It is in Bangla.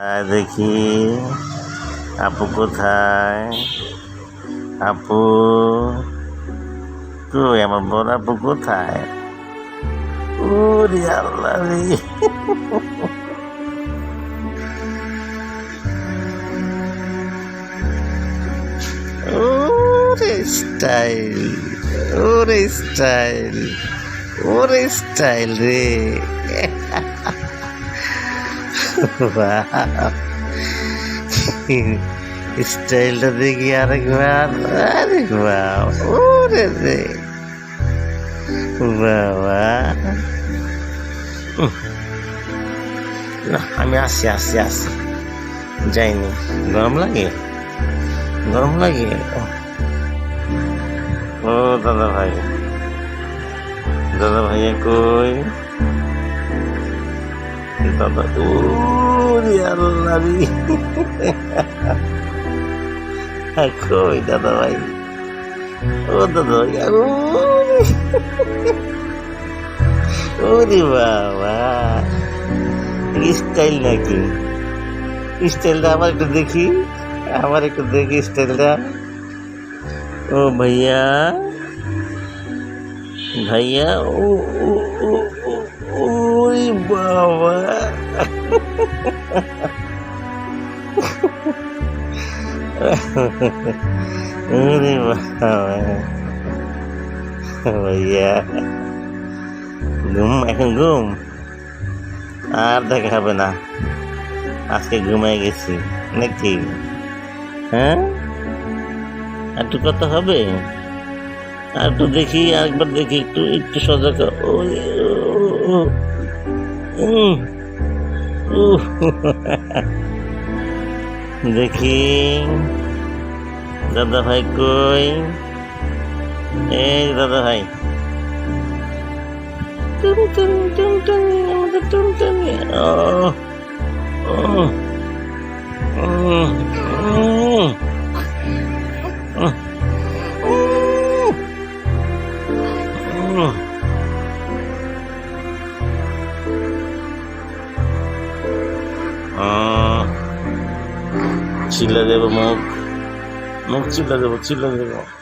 দেখি। আপু কোথায়? আপু? কই আমার বড় আপু কোথায়? ওরে আল্লাহ রে। ওরে স্টাইল ওরে স্টাইল ওরে স্টাইল রে। স্টাইলটা দেখি আরেকবার আরেকবার ওরে রে বাবা। না আমি আসছি আসছি আসছি যাইনি গরম লাগে গরম লাগে ও দাদা ভাই দাদা ভাইয়া কই রে। বাবা কই দাদা ভাই? ও দাদা ভাই ওরে বাবা। স্টাইল নাকি? স্টাইলটা আমার একটু দেখি, আমার একটু দেখি স্টাইলটা। ও ভাইয়া। ভাইয়া, ও ও ও ও বাবা। ভাইয়া ঘুম এখন ঘুম। আর দেখা হবে না। আজকে ঘুমায় গেছি। নাকি? হ্যাঁ? একটু কথা হবে। আর একটু দেখি, আরেকবার দেখি, একটু একটু সজাগ ওই দেখি। দাদা ভাই কই? এই দাদা ভাই টুন টুন টুন টুন আমাদের টুন টুন ও ও চিল্লা দেবো মুখ। মুখ চিল্লা দেবো চিল্লা দেবো।